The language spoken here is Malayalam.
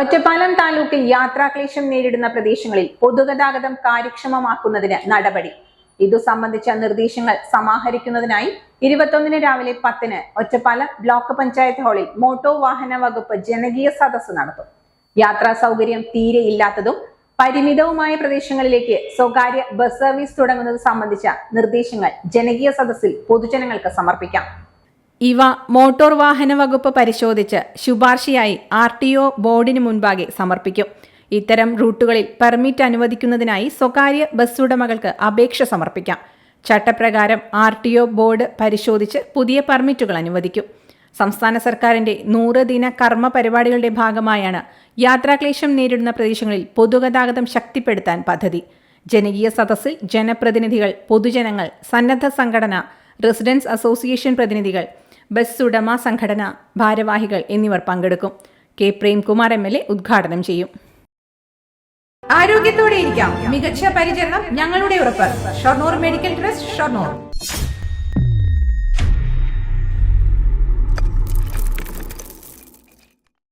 ഒറ്റപ്പാലം താലൂക്കിൽ യാത്രാക്ലേശം നേരിടുന്ന പ്രദേശങ്ങളിൽ പൊതുഗതാഗതം കാര്യക്ഷമമാക്കുന്നതിന് നടപടി. ഇതു സംബന്ധിച്ച നിർദ്ദേശങ്ങൾ സമാഹരിക്കുന്നതിനായി ഇരുപത്തൊന്നിന് രാവിലെ പത്തിന് ഒറ്റപ്പാലം ബ്ലോക്ക് പഞ്ചായത്ത് ഹാളിൽ മോട്ടോർ വാഹന വകുപ്പ് ജനകീയ സദസ്സ് നടത്തും. യാത്രാ സൗകര്യം തീരെ ഇല്ലാത്തതും പരിമിതവുമായ പ്രദേശങ്ങളിലേക്ക് സ്വകാര്യ ബസ് സർവീസ് തുടങ്ങുന്നത് സംബന്ധിച്ച നിർദ്ദേശങ്ങൾ ജനകീയ സദസ്സിൽ പൊതുജനങ്ങൾക്ക് സമർപ്പിക്കാം. ഇവ മോട്ടോർ വാഹന വകുപ്പ് പരിശോധിച്ച് ശുപാർശയായി ആർ ടി ഒ ബോർഡിന് മുൻപാകെ സമർപ്പിക്കും. ഇത്തരം റൂട്ടുകളിൽ പെർമിറ്റ് അനുവദിക്കുന്നതിനായി സ്വകാര്യ ബസ് ഉടമകൾക്ക് അപേക്ഷ സമർപ്പിക്കാം. ചട്ടപ്രകാരം ആർ ടി ഒ ബോർഡ് പരിശോധിച്ച് പുതിയ പെർമിറ്റുകൾ അനുവദിക്കും. സംസ്ഥാന സർക്കാരിന്റെ നൂറ് ദിന കർമ്മ പരിപാടികളുടെ ഭാഗമായാണ് യാത്രാക്ലേശം നേരിടുന്ന പ്രദേശങ്ങളിൽ പൊതുഗതാഗതം ശക്തിപ്പെടുത്താൻ പദ്ധതി. ജനകീയ സദസ്സിൽ ജനപ്രതിനിധികൾ പൊതുജനങ്ങൾ സന്നദ്ധ സംഘടന റെസിഡൻസ് അസോസിയേഷൻ പ്രതിനിധികൾ ബസ് ഉടമ സംഘടന ഭാരവാഹികൾ എന്നിവർ പങ്കെടുക്കും. K. Premkumar M. L. A ഉദ്ഘാടനം ചെയ്യും. ആരോഗ്യത്തോടെ ഇരിക്കാം. മികച്ച പരിചരണം ഞങ്ങളുടെ ഉറപ്പ്. Shoranur medical trust Shoranur.